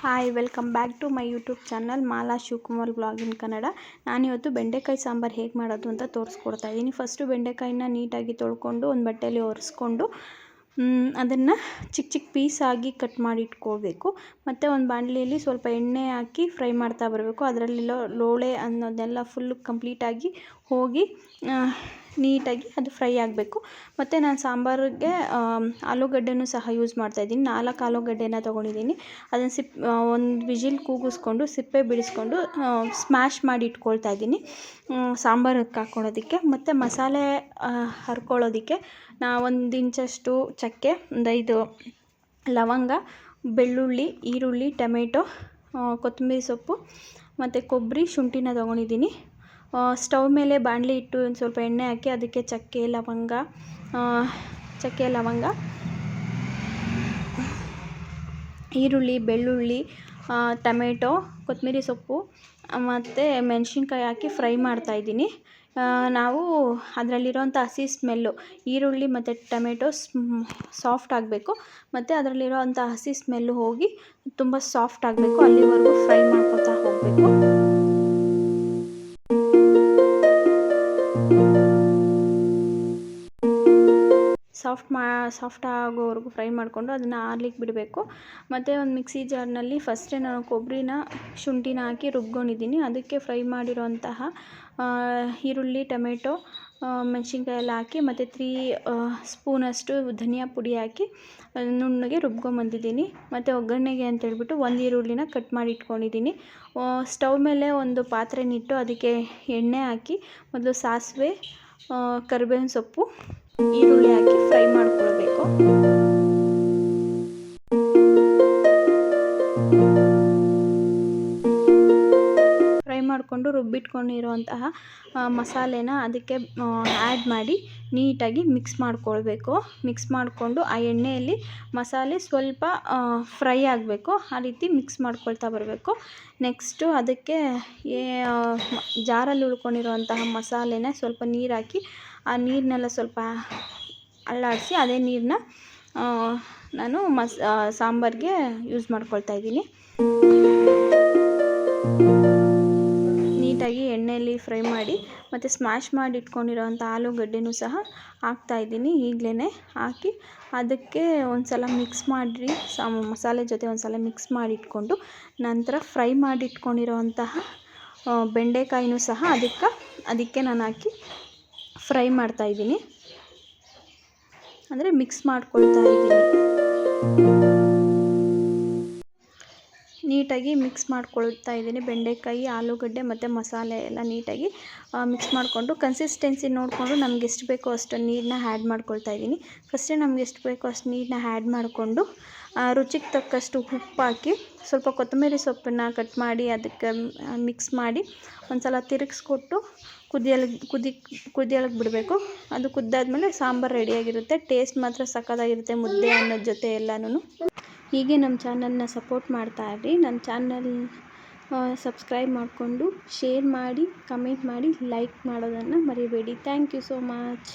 Hi welcome back to my YouTube channel Mala Shivakumar blog in Kannada ನಾನಿವತ್ತು ಬೆಂಡೆಕಾಯಿ ಸಾಂಬಾರು ಹೇಗೆ ಮಾಡೋದು ಅಂತ ತೋರಿಸ್ಕೊಡ್ತಾ ಇದ್ದೀನಿ ಫಸ್ಟು ಬೆಂಡೆಕಾಯಿನ ನೀಟಾಗಿ ತೊಳ್ಕೊಂಡು ಒಂದು ಬಟ್ಟೆಯಲ್ಲಿ ಒರೆಸ್ಕೊಂಡು ಅದನ್ನು ಚಿಕ್ಕ ಚಿಕ್ಕ ಪೀಸಾಗಿ ಕಟ್ ಮಾಡಿ ಇಟ್ಕೊಳ್ಬೇಕು ಮತ್ತು ಒಂದು ಬಾಣಲಿಯಲ್ಲಿ ಸ್ವಲ್ಪ ಎಣ್ಣೆ ಹಾಕಿ ಫ್ರೈ ಮಾಡ್ತಾ ಬರಬೇಕು. ಅದರಲ್ಲಿರೋ ಲೋಳೆ ಅನ್ನೋದೆಲ್ಲ ಫುಲ್ಲು ಕಂಪ್ಲೀಟಾಗಿ ಹೋಗಿ ನೀಟಾಗಿ ಅದು ಫ್ರೈ ಆಗಬೇಕು. ಮತ್ತು ನಾನು ಸಾಂಬಾರಿಗೆ ಆಲೂಗಡ್ಡೆನೂ ಸಹ ಯೂಸ್ ಮಾಡ್ತಾಯಿದ್ದೀನಿ ನಾಲ್ಕು ಆಲೂಗಡ್ಡೆನ ತೊಗೊಂಡಿದ್ದೀನಿ. ಅದನ್ನು ಸಿಪ್ ಒಂದು ವಿಜಿಲ್ ಕೂಗಿಸ್ಕೊಂಡು, ಸಿಪ್ಪೆ ಬಿಡಿಸ್ಕೊಂಡು ಸ್ಮ್ಯಾಶ್ ಮಾಡಿ ಇಟ್ಕೊಳ್ತಾ ಇದ್ದೀನಿ. ಸಾಂಬಾರಕ್ಕೆ ಹಾಕ್ಕೊಳ್ಳೋದಕ್ಕೆ ಮತ್ತು ಮಸಾಲೆ ಹರ್ಕೊಳ್ಳೋದಕ್ಕೆ ನಾ ಒಂದು ಇಂಚಷ್ಟು ಚಕ್ಕೆ, ಒಂದು ಐದು ಲವಂಗ, ಬೆಳ್ಳುಳ್ಳಿ, ಈರುಳ್ಳಿ, ಟೊಮೆಟೊ ಕೊತ್ತಂಬರಿ ಸೊಪ್ಪು, ಮತ್ತು ಕೊಬ್ಬರಿ ಶುಂಠಿನ ತೊಗೊಂಡಿದ್ದೀನಿ. ಸ್ಟವ್ ಮೇಲೆ ಬಾಣಲಿ ಇಟ್ಟು ಒಂದು ಸ್ವಲ್ಪ ಎಣ್ಣೆ ಹಾಕಿ ಅದಕ್ಕೆ ಚಕ್ಕೆ, ಲವಂಗ ಚಕ್ಕೆ, ಲವಂಗ, ಈರುಳ್ಳಿ, ಬೆಳ್ಳುಳ್ಳಿ ಟೊಮೆಟೊ, ಕೊತ್ತಂಬರಿ ಸೊಪ್ಪು ಮತ್ತು ಮೆಣಸಿನ್ಕಾಯಿ ಹಾಕಿ ಫ್ರೈ ಮಾಡ್ತಾಯಿದ್ದೀನಿ ನಾವು ಅದರಲ್ಲಿರೋಂಥ ಹಸಿ ಸ್ಮೆಲ್ಲು, ಈರುಳ್ಳಿ ಮತ್ತು ಟೊಮೆಟೊ ಸಾಫ್ಟ್ ಆಗಬೇಕು. ಮತ್ತು ಅದರಲ್ಲಿರೋ ಅಂಥ ಹಸಿ ಸ್ಮೆಲ್ಲು ಹೋಗಿ ತುಂಬ ಸಾಫ್ಟ್ ಆಗಬೇಕು. ಅಲ್ಲಿವರೆಗೂ ಫ್ರೈ ಮಾಡ್ಕೊತಾ ಹೋಗಬೇಕು. ಸಾಫ್ಟ್ ಮಾ, ಸಾಫ್ಟ್ ಆಗೋವರೆಗೂ ಫ್ರೈ ಮಾಡಿಕೊಂಡು ಅದನ್ನು ಆರ್ಲಿಕ್ಕೆ ಬಿಡಬೇಕು. ಮತ್ತು ಒಂದು ಮಿಕ್ಸಿ ಜಾರ್ನಲ್ಲಿ ಫಸ್ಟೇ ನಾನು ಕೊಬ್ಬರಿನ ಶುಂಠಿನ ಹಾಕಿ ರುಬ್ಕೊಂಡಿದ್ದೀನಿ. ಅದಕ್ಕೆ ಫ್ರೈ ಮಾಡಿರೋಂತಹ ಈರುಳ್ಳಿ, ಟೊಮೆಟೊ ಮೆಣಸಿನ್ಕಾಯಿ ಎಲ್ಲ ಹಾಕಿ ಮತ್ತು ತ್ರೀ ಸ್ಪೂನಷ್ಟು ಧನಿಯಾ ಪುಡಿ ಹಾಕಿ ನುಣ್ಣಗೆ ರುಬ್ಕೊಂಬಂದಿದ್ದೀನಿ. ಮತ್ತು ಒಗ್ಗರಣೆಗೆ ಅಂತೇಳ್ಬಿಟ್ಟು ಒಂದು ಈರುಳ್ಳಿನ ಕಟ್ ಮಾಡಿ ಇಟ್ಕೊಂಡಿದ್ದೀನಿ. ಸ್ಟವ್ ಮೇಲೆ ಒಂದು ಪಾತ್ರೆನಿಟ್ಟು ಅದಕ್ಕೆ ಎಣ್ಣೆ ಹಾಕಿ, ಮೊದಲು ಸಾಸಿವೆ ಕರಿಬೇವಿನ ಸೊಪ್ಪು ಈರುಳ್ಳಿ ಹಾಕಿ ಫ್ರೈ ಮಾಡ್ಕೊಳ್ಬೇಕು. ಮಾಡಿಕೊಂಡು ರುಬ್ಬಿಟ್ಕೊಂಡಿರುವಂತಹ ಮಸಾಲೆನ ಅದಕ್ಕೆ ಆ್ಯಡ್ ಮಾಡಿ ನೀಟಾಗಿ ಮಿಕ್ಸ್ ಮಾಡ್ಕೊಳ್ಬೇಕು. ಮಿಕ್ಸ್ ಮಾಡಿಕೊಂಡು ಆ ಎಣ್ಣೆಯಲ್ಲಿ ಮಸಾಲೆ ಸ್ವಲ್ಪ ಫ್ರೈ ಆಗಬೇಕು. ಆ ರೀತಿ ಮಿಕ್ಸ್ ಮಾಡ್ಕೊಳ್ತಾ ಬರಬೇಕು. ನೆಕ್ಸ್ಟು ಅದಕ್ಕೆ ಜಾರಲ್ಲಿ ಉಳ್ಕೊಂಡಿರುವಂತಹ ಮಸಾಲೆನ ಸ್ವಲ್ಪ ನೀರು ಹಾಕಿ ಆ ನೀರನ್ನೆಲ್ಲ ಸ್ವಲ್ಪ ಅಲ್ಲಾಡಿಸಿ ಅದೇ ನೀರನ್ನ ನಾನು ಮಸ್ ಸಾಂಬಾರಿಗೆ ಯೂಸ್ ಮಾಡ್ಕೊಳ್ತಾ ಇದ್ದೀನಿ. ಫ್ರೈ ಮಾಡಿ ಮತ್ತು ಸ್ಮ್ಯಾಶ್ ಮಾಡಿ ಇಟ್ಕೊಂಡಿರೋವಂಥ ಆಲೂಗಡ್ಡೆನೂ ಸಹ ಹಾಕ್ತಾ ಇದ್ದೀನಿ ಈಗಲೇ ಹಾಕಿ ಅದಕ್ಕೆ ಒಂದು ಸಲ ಮಿಕ್ಸ್ ಮಾಡಿರಿ ಸಾಮ್ ಮಸಾಲೆ ಜೊತೆ ಒಂದು ಸಲ ಮಿಕ್ಸ್ ಮಾಡಿ ಇಟ್ಕೊಂಡು ನಂತರ ಫ್ರೈ ಮಾಡಿ ಇಟ್ಕೊಂಡಿರೋವಂತಹ ಬೆಂಡೆಕಾಯಿನೂ ಸಹ ಅದಕ್ಕೆ ಅದಕ್ಕೆ ನಾನು ಹಾಕಿ ಫ್ರೈ ಮಾಡ್ತಾಯಿದ್ದೀನಿ ಅಂದರೆ ಮಿಕ್ಸ್ ಮಾಡ್ಕೊಳ್ತಾ ಇದ್ದೀನಿ. ನೀಟಾಗಿ ಮಿಕ್ಸ್ ಮಾಡ್ಕೊಳ್ತಾ ಇದ್ದೀನಿ. ಬೆಂಡೆಕಾಯಿ, ಆಲೂಗಡ್ಡೆ ಮತ್ತು ಮಸಾಲೆ ಎಲ್ಲ ನೀಟಾಗಿ ಮಿಕ್ಸ್ ಮಾಡಿಕೊಂಡು ಕನ್ಸಿಸ್ಟೆನ್ಸಿ ನೋಡಿಕೊಂಡು ನಮ್ಗೆ ಎಷ್ಟು ಬೇಕೋ ಅಷ್ಟು ನೀರನ್ನ ಆ್ಯಡ್ ಮಾಡ್ಕೊಳ್ತಾ ಇದ್ದೀನಿ. ಫಸ್ಟೇ ನಮ್ಗೆ ಎಷ್ಟು ಬೇಕೋ ಅಷ್ಟು ನೀರನ್ನ ಆ್ಯಡ್ ಮಾಡಿಕೊಂಡು ರುಚಿಗೆ ತಕ್ಕಷ್ಟು ಉಪ್ಪು ಹಾಕಿ ಸ್ವಲ್ಪ ಕೊತ್ತಂಬರಿ ಸೊಪ್ಪನ್ನು ಕಟ್ ಮಾಡಿ ಅದಕ್ಕೆ ಮಿಕ್ಸ್ ಮಾಡಿ ಒಂದು ಸಲ ತಿರುಗಿಸ್ಕೊಟ್ಟು ಕುದಿಯಲ್, ಕುದಿ ಕುದಿಯಲಿಕ್ಕೆ ಬಿಡಬೇಕು. ಅದು ಕುದ್ದಾದ್ಮೇಲೆ ಸಾಂಬಾರು ರೆಡಿಯಾಗಿರುತ್ತೆ. ಟೇಸ್ಟ್ ಮಾತ್ರ ಸಖತ್ತಾಗಿರುತ್ತೆ ಮುದ್ದೆ ಅನ್ನೋದ ಜೊತೆ ಎಲ್ಲನೂ ಹೀಗೆ ನಮ್ಮ ಚಾನಲ್ನ ಸಪೋರ್ಟ್ ಮಾಡ್ತಾ ಇರಿ. ನಮ್ಮ ಚಾನಲ್ ಸಬ್ಸ್ಕ್ರೈಬ್ ಮಾಡಿಕೊಂಡು, ಶೇರ್ ಮಾಡಿ, ಕಮೆಂಟ್ ಮಾಡಿ, ಲೈಕ್ ಮಾಡೋದನ್ನು ಮರಿಬೇಡಿ. Thank you so much.